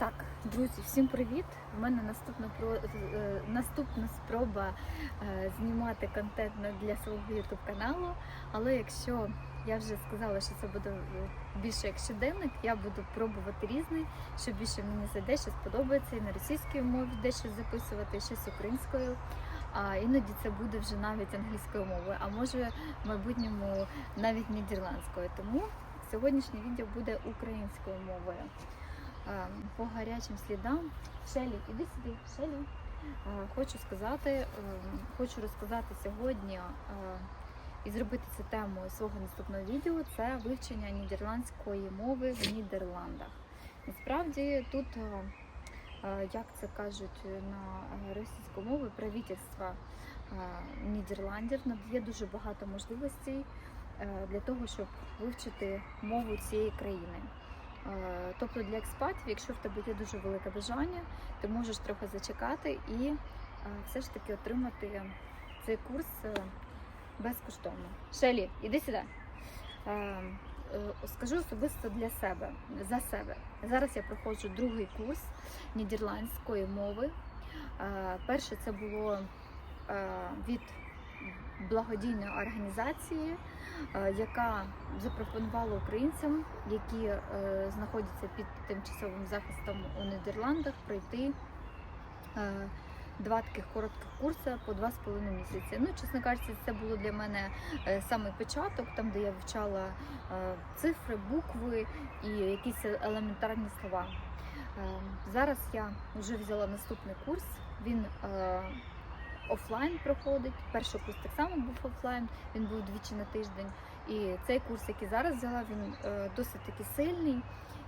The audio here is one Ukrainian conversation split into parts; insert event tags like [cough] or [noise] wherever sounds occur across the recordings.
Так, друзі, всім привіт! У мене наступна про е, наступна спроба е, знімати контент для свого YouTube каналу. Але якщо я вже сказала, що це буде е, більше як щоденник, я буду пробувати різний, що більше мені зайде, що сподобається і на російській мові дещо записувати, і щось українською. А іноді це буде вже навіть англійською мовою, а може в майбутньому навіть нідерландською. Тому сьогоднішнє відео буде українською мовою. Е, по гарячим слідам. Шелі, іди сюди, Шелі. Е, Хочу сказати, е, хочу розказати сьогодні і зробити це темою свого наступного відео. Це вивчення нідерландської мови в Нідерландах. Насправді тут, як це кажуть на російську мову, правительство Нідерландів надає дуже багато можливостей для того, щоб вивчити мову цієї країни. Е, Тобто для експатів, якщо в тебе є дуже велике бажання, ти можеш трохи зачекати і е, все ж таки отримати цей курс е, безкоштовно. Шелі, іди сюди. Скажу особисто для себе за себе. Зараз я проходжу другий курс нідерландської мови. Перше це було від благодійної організації, е, яка запропонувала українцям, які е, знаходяться під тимчасовим захистом у Нідерландах, пройти е, два таких коротких курси по два з половиною місяці. Ну, чесно кажучи, це було для мене е, самий початок, там де я вивчала цифри, букви і якісь елементарні слова. Зараз я вже взяла наступний курс. Він офлайн проходить. Перший курс так само був офлайн, він був двічі на тиждень. І цей курс, який зараз взяла, він е, досить таки сильний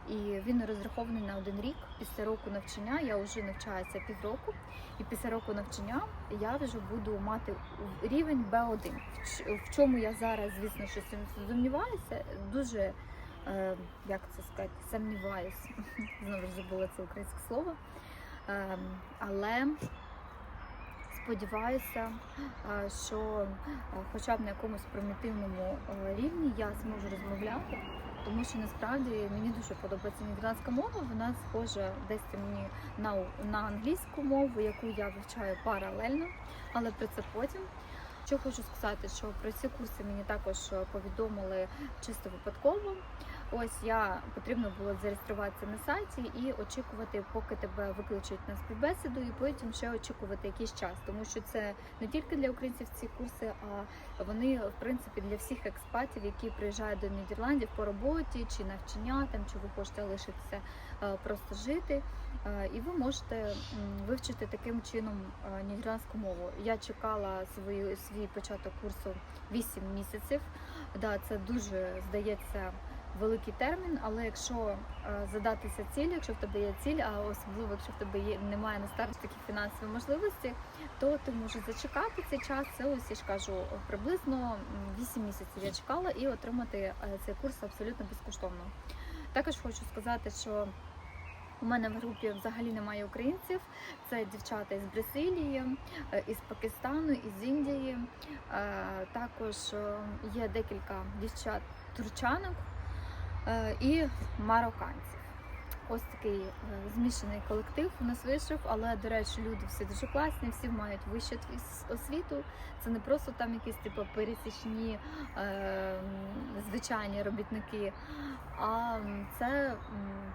і він розрахований на один рік. Після року навчання я вже навчаюся півроку, і після року навчання я вже буду мати рівень B1. В чому я зараз, звісно, що сумніваюся, дуже е, як це сказати, сумніваюся. [laughs] Знову ж забула це українське слово. Ем, але сподіваюся, що хоча б на якомусь примітивному е, рівні я зможу розмовляти, тому що насправді мені дуже подобається нідерландська мова. Вона схожа десь мені на, на англійську мову, яку я вивчаю паралельно, але про це потім. Що хочу сказати, що про ці курси мені також повідомили чисто випадково. Ось я потрібно було зареєструватися на сайті і очікувати, поки тебе викличуть на співбесіду, і потім ще очікувати якийсь час, тому що це не тільки для українців ці курси, а вони в принципі для всіх експатів, які приїжджають до Нідерландів по роботі чи навчання, там чи ви хочете лишитися е, просто жити. Е, І ви можете вивчити таким чином е, нідерландську мову. Я чекала свою свій початок курсу 8 місяців. Да, це дуже здається великий термін, але якщо е, задатися ціль, якщо в тебе є ціль, а особливо якщо в тебе є немає на старті такі фінансові можливості, то ти можеш зачекати цей час. Це ось я ж кажу, приблизно м, 8 місяців я чекала і отримати е, цей курс абсолютно безкоштовно. Також хочу сказати, що у мене в групі взагалі немає українців. Це дівчата із Бразилії, е, із Пакистану, із Індії. Також є декілька дівчат турчанок і марокканців. Ось такий е, змішаний колектив у нас вийшов, але до речі, люди всі дуже класні, всі мають вищу освіту. Це не просто там якісь типу пересічні е, звичайні робітники, а це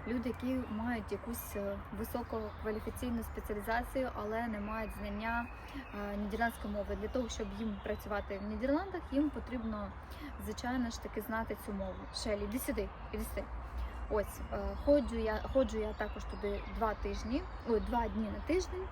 люди, які мають якусь е, висококваліфіційну спеціалізацію, але не мають знання нідерландської мови. Для того, щоб їм працювати в Нідерландах, їм потрібно, звичайно ж таки, знати цю мову. Шелі, іди сюди, іди сюди. Ось е, ходжу я ходжу я також туди два тижні, ой, два дні на тиждень.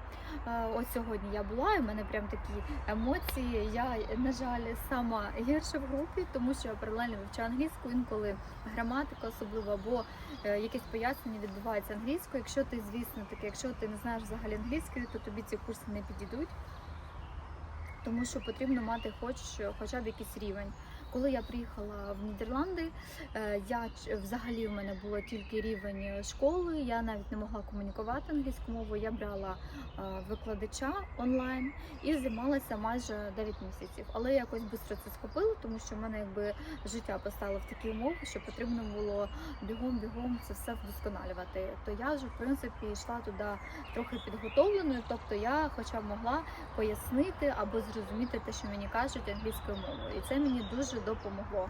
Е, Ось сьогодні я була, і в мене прям такі емоції. Я, на жаль, сама гірша в групі, тому що я паралельно вивчаю англійську, інколи граматика особливо, або е, якесь пояснення відбувається англійською. Якщо ти, звісно, таке, якщо ти не знаєш взагалі англійської, то тобі ці курси не підійдуть. Тому що потрібно мати хоч, хоча б якийсь рівень. Коли я приїхала в Нідерланди, е, я взагалі в мене було тільки рівень школи. Я навіть не могла комунікувати англійською мовою. Я брала е, викладача онлайн і займалася майже 9 місяців. Але я якось швидко це схопила, тому що в мене якби життя постало в такі умови, що потрібно було бігом-бігом це все вдосконалювати. То я вже в принципі йшла туди трохи підготовленою, тобто я хоча б могла пояснити або зрозуміти те, що мені кажуть англійською мовою, і це мені дуже допомогло.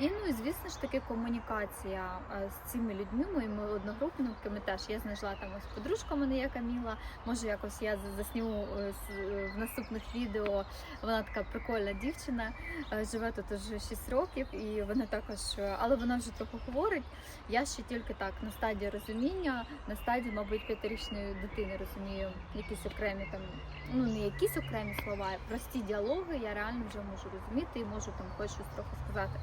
І ну і звісно ж таки комунікація е, з цими людьми, моїми одногрупниками теж я знайшла там ось подружка мене є Каміла. Може, якось я за- засніму е, е, в наступних відео. Вона така прикольна дівчина, живе тут уже 6 років, і вона також, але вона вже трохи говорить. Я ще тільки так на стадії розуміння, на стадії, мабуть, п'ятирічної дитини розумію якісь окремі там, ну не якісь окремі слова, прості діалоги. Я реально вже можу розуміти і можу там хоч щось трохи сказати.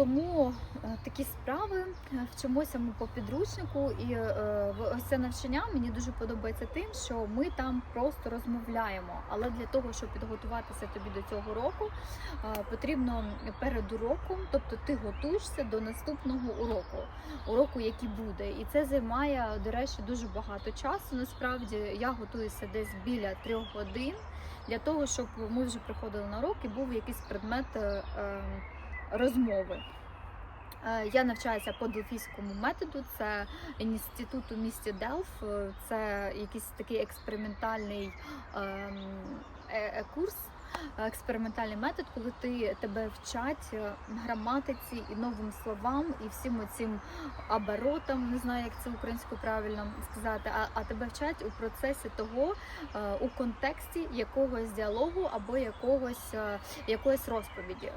Тому е, такі справи е, вчимося ми по підручнику, і е, це навчання мені дуже подобається тим, що ми там просто розмовляємо. Але для того, щоб підготуватися тобі до цього року, потрібно перед уроком, тобто ти готуєшся до наступного уроку, уроку, який буде. І це займає, до речі, дуже багато часу. Насправді я готуюся десь біля трьох годин для того, щоб ми вже приходили на урок і був якийсь предмет. Розмови. Е, Я навчаюся по дельфійському методу. Це інститут у місті Делф. Це якийсь такий експериментальний ем, е- е- курс. Е, Експериментальний метод, коли ти тебе вчать е, граматиці і новим словам, і всім оцим оборотам, не знаю, як це українською правильно сказати, а, а тебе вчать у процесі того, е, у контексті якогось діалогу або якогось якоїсь розповіді.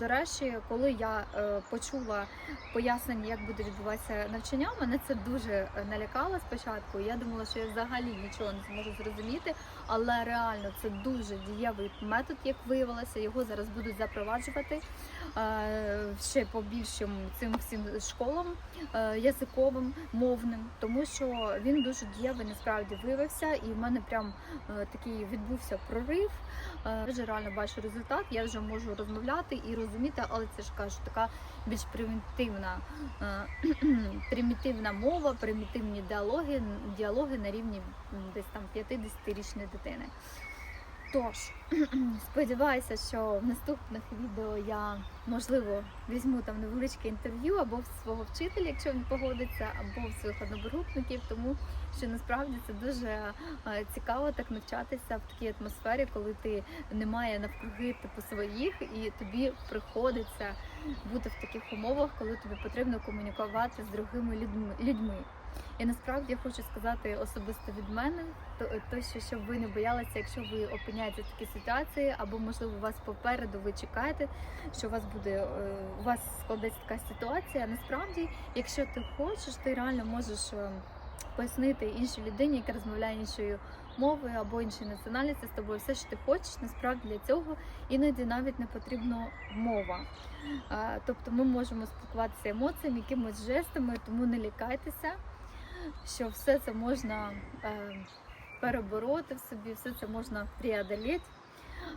До речі, коли я почула пояснення, як буде відбуватися навчання, мене це дуже налякало спочатку. Я думала, що я взагалі нічого не зможу зрозуміти, але реально це дуже дієвий метод, як виявилося. Його зараз будуть запроваджувати е, ще по більшим цим всім школам е, язиковим, мовним, тому що він дуже дієвий насправді виявився, і в мене прям е, такий відбувся прорив. Е, Дуже реально бачу результат. Я вже можу розмовляти і розуміти, але це ж кажу, така більш примітивна, [clears throat] примітивна мова, примітивні діалоги, діалоги на рівні десь там 50-річної дитини. Тож, [clears throat] сподіваюся, що в наступних відео я можливо візьму там невеличке інтерв'ю або в свого вчителя, якщо він погодиться, або в своїх одногрупників, тому що насправді це дуже е, цікаво так навчатися в такій атмосфері, коли ти немає навкруги типу своїх, і тобі приходиться бути в таких умовах, коли тобі потрібно комунікувати з другими людьми. І насправді я хочу сказати особисто від мене, то, то що щоб ви не боялися, якщо ви опиняєтеся в такій ситуації, або можливо вас попереду ви чекаєте, що у вас буде е, у вас складеться така ситуація. Насправді, якщо ти хочеш, ти реально можеш е, пояснити іншій людині, яка розмовляє іншою мовою або іншої національності з тобою, все, що ти хочеш, насправді для цього іноді навіть не потрібна мова. Тобто ми можемо спілкуватися емоціями, якимось жестами, тому не лякайтеся, що все це можна е, перебороти в собі, все це можна преодоліти.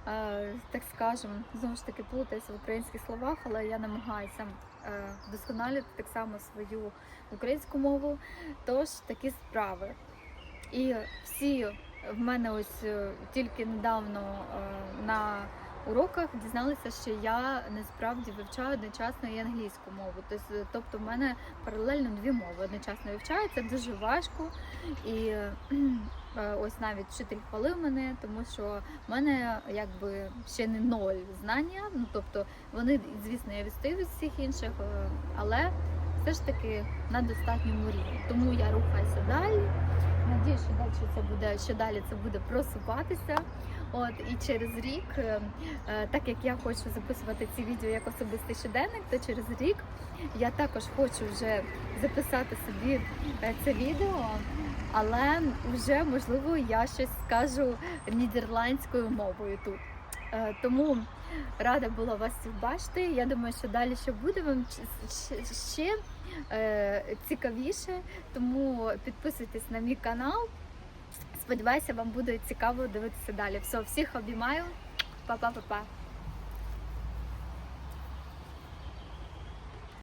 Е, Так скажемо, знову ж таки плутаюся в українських словах, але я намагаюся е, вдосконалювати так само свою українську мову. Тож такі справи. І всі в мене ось тільки недавно на уроках дізналися, що я насправді вивчаю одночасно і англійську мову. Тобто, тобто в мене паралельно дві мови одночасно вивчаю. Це дуже важко. І е, [clears throat] ось навіть вчитель хвалив мене, тому що в мене якби ще не ноль знання. Ну тобто вони, звісно, я відстаю від всіх інших, е, але все ж таки на достатньому рівні. Тому я рухаюся далі. Надію, що далі це буде, що далі це буде просуватися. От і через рік, е, е, так як я хочу записувати ці відео як особистий щоденник, то через рік я також хочу вже записати собі е, це відео, але вже можливо я щось скажу нідерландською мовою тут. Е, Тому рада була вас бачити. Я думаю, що далі ще буде вам ще- е, цікавіше. Тому підписуйтесь на мій канал. Сподіваюся, вам буде цікаво дивитися далі. Все, всіх обіймаю. Па-па-па-па.